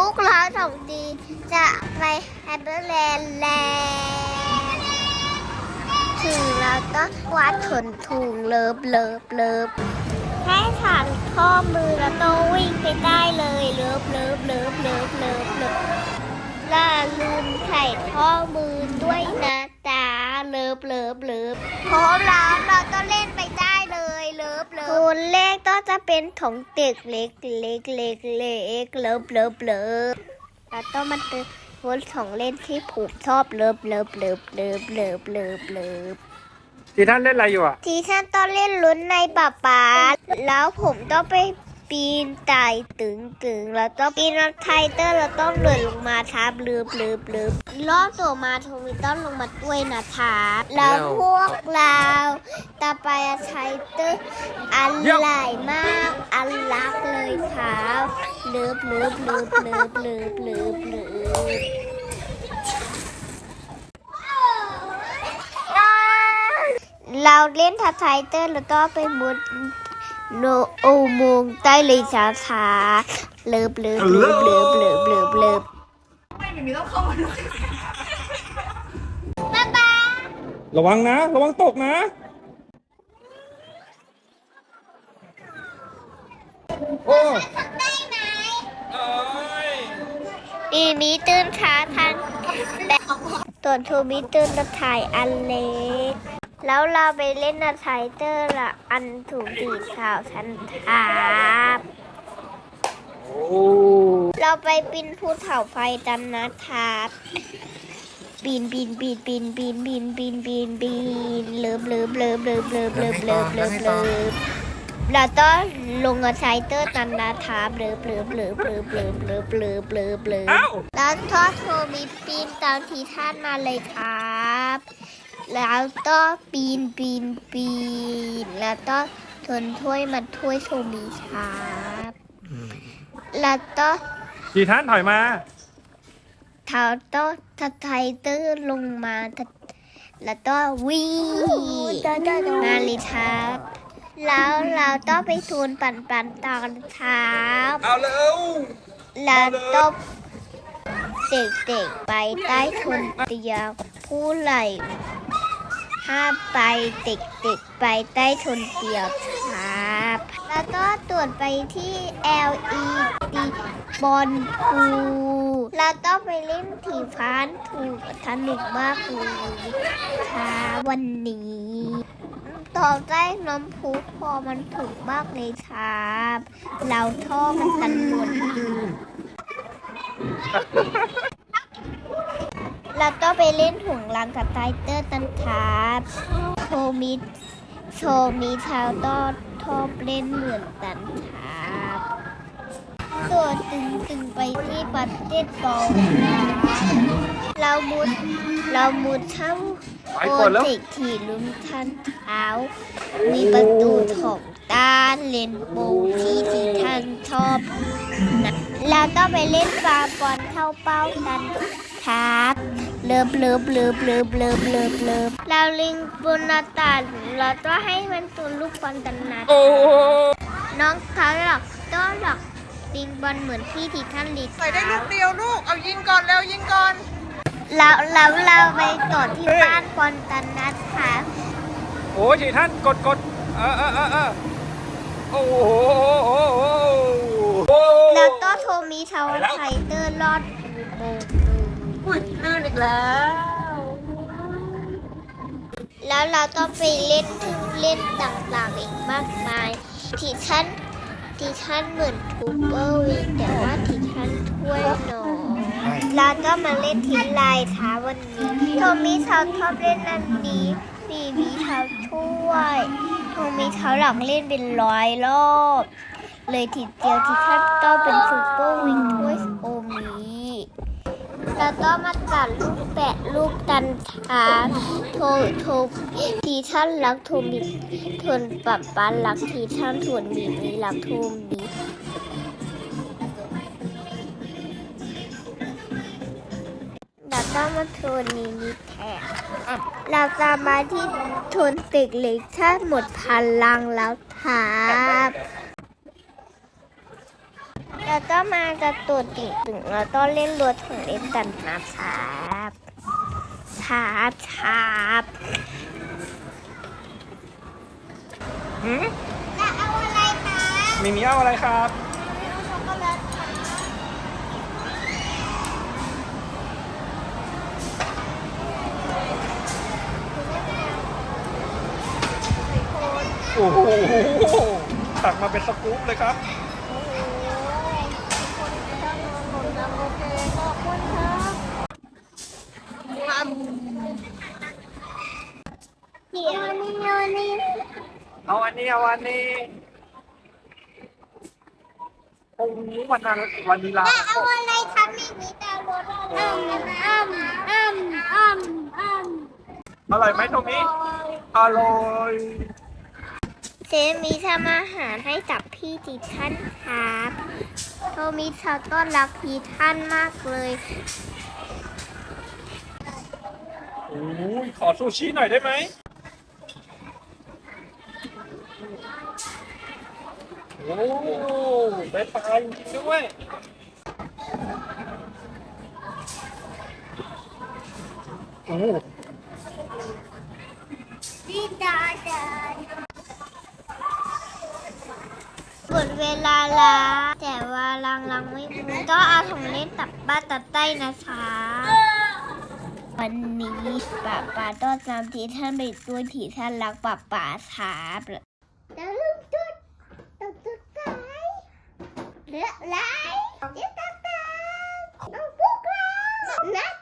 วกเราสองดีจะไปแฮปปี้แลนด์แล้วถึงเราต้องวัดขนถุงเลิฟเลิฟเลิฟแค่ถังข้อมือแล้วต้องวิ่งไปได้เลยเลิฟเลิฟเลิฟเลิฟเลิฟเลิฟล่าลืมใส่ข้อมือด้วยนะจ๊ะเลิฟเลิฟเลิฟพร้อมแล้วเราต้องเล่นไปได้เลยเลิฟเลิฟคนเลขก็ จะเป็นของเด็กเล็กเล็กเล็กเล็กเลิฟเลิฟเลิฟเราต้องมาเติมวนของเล่นที่ผมชอบเลิฟเลิฟเลิฟเลิฟเลิฟเลิฟเลิฟทีท่านเล่นอะไรอยู่อะ ทีท่านต้องเล่นลุ้นในป่าป๋าแล้วผมต้องไปปีนไต่ตึงตึงแล้วต้องปีนรถไทเตอร์แล้วต้องเดินลงมาทับลืบลืบลืบรอบตัวมาทมิต้องลงมาด้วยนะคะแล้วพวกเรา ตาไปอาไทเตอร์อันไหลมาก อันรักเลยครับลืบลืบลืบลืบลืบลืบลืบเราเล่นทับไทเตอร์แล้วก็ไปมุดโนโอโมงใต้เลยช้าช้าเลิบเลิบเลิบเลิบเลิบเลิบเลิบไม่มีมีต้องเข้ามาด้วยบ๊ายบายระวังนะ ระวังตกนะ โอ้ได้ไหมเอ้ยอีมีตื้นขาทันแบบส่วนทูมีตื้นตะถ่ายอันเล็ก แล้วเราไปเล่นนาไทเตอร์ละอันถูกดีข่าวทันทับเราไปปีนภูเขาไฟกันนะครับ ปีนปีนปีนปีนปีนปีนปีนปีนปีนเลิบเลิบเลิบเลิบเลิบเลิบเลิบเลิบ เลิบเราต้องลงกับไซเตอร์ตันนาทาบเลิบเลิบเลิบเลิบเลิบเลิบเลิบเลิบเลิบเอ้าแล้วทอดโทมีปีนตามที่ท่านมาเลยครับ แล้วก็ปีนปีนปีน แล้วก็ทนถ้วยมาถ้วยโทมีครับแล้วก็ทีท่านถอยมาเท้าต้องทัดไทเตอร์ลงมาทัดแล้วก็วิ่งมาเลยครับ แล้วเราต้องไปทูนปั่นปั่นๆตอนเท้าเอาเร็วแล้วต้องเด็กๆไปใต้ทุนเตียงผู้ไหลห้ามไปเด็กๆไปใต้ทุนเตียงครับแล้วก็ตรวจไปที่ LED บอลพูเราต้องไปเล่นถีฟานถูกสนุกมากเลยค่ะวันนี้ ต่อใต้น้ำพุพอมันถูกมากเลยครับ เราท่อมันตันหมดเราต้องไปเล่นห่วงลังกับไทเตอร์ตันครับโชมิโชมีชาวต้อชอบเล่นเหมือนกันครับตัวตึงตึงไปที่ประเทศบอลเรามุดเรามุดเข้าไป โปก่อนรแล้วเจกต์ที่ลุ้มทันเท้า มีประตูของด้านเลนโบว์ที่ที่ท่านชอบนะเราต้องไปเล่นปลาบอลเข้าเป้ากันครับเลิบเลิบเลิบเลิบเลิบเลิบเลิบเราลิงบนหน้าต่างเราต้องให้มันตัวลูกบอลกันนะโอ้น้องเขาหลอกต้อนหลอกลิงบอลเหมือนพี่ที่ท่านลิงใส่ได้ลูกเดียวลูก เอายิงก่อนแล้วยิงก่อน เราเราเราไปต่อที่บ้านบอลกันนะคะโอ้ทีท่านกดกดเออเออเออเออโอ้โหโอ้โหโอ้โหแล้วก็โทมีเทาไทเตอร์ลอดอุโมงค์อุ้ยลื่นอีกแล้ว แล้วเราต้องไปเล่นเครื่องเล่นต่างๆอีกมากมายที่ท่านที่ท่านเหมือนทูเปอร์วิงแต่ว่าที่ท่านถ้วยหนอ แล้วก็มาเล่นทีลายท้าวันนี้โทมีเทาชอบเล่นอันนี้มีมีเทาถ้วยโทมีเทาหลักเล่นเป็นร้อยรอบ เลยทีเดียวที่ท่านต้องเป็นซูเปอร์วิงถ้วยโอมีแล้วก็มาตัดลูกแปะลูกตันทาโทโททีท่านรักโทมีทนปับปันรักทีท่านทวนมีมีรักโทมี แล้วก็มาทวนนี้มีแทนเราจะมาที่ทวนตึกเล็กถ้าหมดพลังแล้วครับแล้วก็มาจะตัวติ่งตึงแล้วก็เล่นรถของเล่นกันนะครับชาบชาบหืมจะเอาอะไรคะมีมีเอาอะไรครับ โอ้โหตักมาเป็นสกู๊ปเลยครับโอ้โหคนชอบนอนหนุนน้ำโอเคขอบคุณครับนี่เอานี่เอานี่เอาอันนี้เอาอันนี้โอ้โหวันนั้นวันนี้ลาจะเอาอะไรทำไม่มีแต่รถอ้ำอ้ำอ้ำอ้ำอ้ำอร่อยไหมตรงนี้อร่อย เซมีทำอาหารให้กับพี่จิท่านครับโทมิชาต้อนรับพี่ท่านมากเลยโอ้ยขอซูชิหน่อยได้ไหมโอ้ได้ปลาจริงด้วยโอ้ หมดเวลาละแต่ว่าลังลังไม่มีก็เอาของเล่นตับบ้าตัดใต้นะคะ วันนี้ป้าป้าต้อนนำทีท่านไปด้วยทีท่านรักป้าป้าครับแล้วลืมจุดจุดจุดไก่เลือกไล่จุดตัดตาน้องพวกเรานัก